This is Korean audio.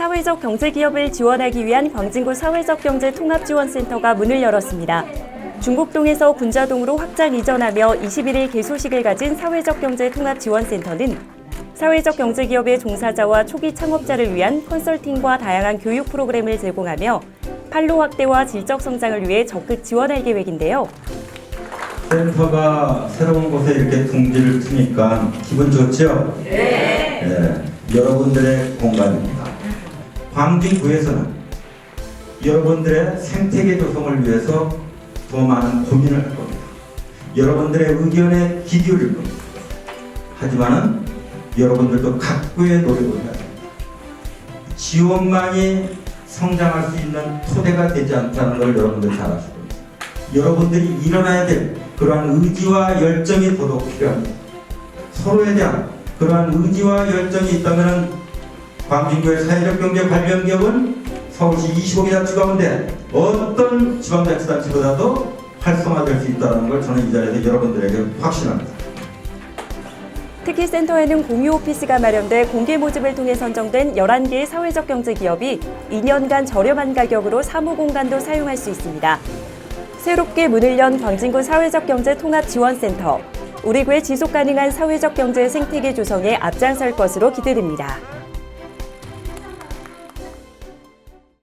사회적 경제 기업을 지원하기 위한 광진구 사회적 경제 통합지원센터가 문을 열었습니다. 중곡동에서 군자동으로 확장 이전하며 21일 개소식을 가진 사회적 경제 통합지원센터는 사회적 경제 기업의 종사자와 초기 창업자를 위한 컨설팅과 다양한 교육 프로그램을 제공하며 판로 확대와 질적 성장을 위해 적극 지원할 계획인데요. 센터가 새로운 곳에 이렇게 둥지를 트니까 기분 좋죠? 네. 여러분들의 공간입니다. 광진구에서는 여러분들의 생태계 조성을 위해서 더 많은 고민을 할 겁니다. 여러분들의 의견에 귀 기울일 겁니다. 하지만은 여러분들도 각고의 노력을 해야 됩니다. 지원만이 성장할 수 있는 토대가 되지 않다는 걸 여러분들 잘 겁니다. 여러분들이 일어나야 될 그러한 의지와 열정이 더더욱 필요합니다. 서로에 대한 그러한 의지와 열정이 있다면 광진구의 사회적 경제 관련 기업은 서울시 25개 가운데 어떤 지방자치단체보다도 활성화될 수 있다는 걸 저는 이 자리에서 여러분들에게 확신합니다. 특히 센터에는 공유 오피스가 마련돼 공개 모집을 통해 선정된 11개의 사회적 경제 기업이 2년간 저렴한 가격으로 사무 공간도 사용할 수 있습니다. 새롭게 문을 연 광진구 사회적 경제 통합 지원센터. 우리 구의 지속 가능한 사회적 경제 생태계 조성에 앞장설 것으로 기대됩니다.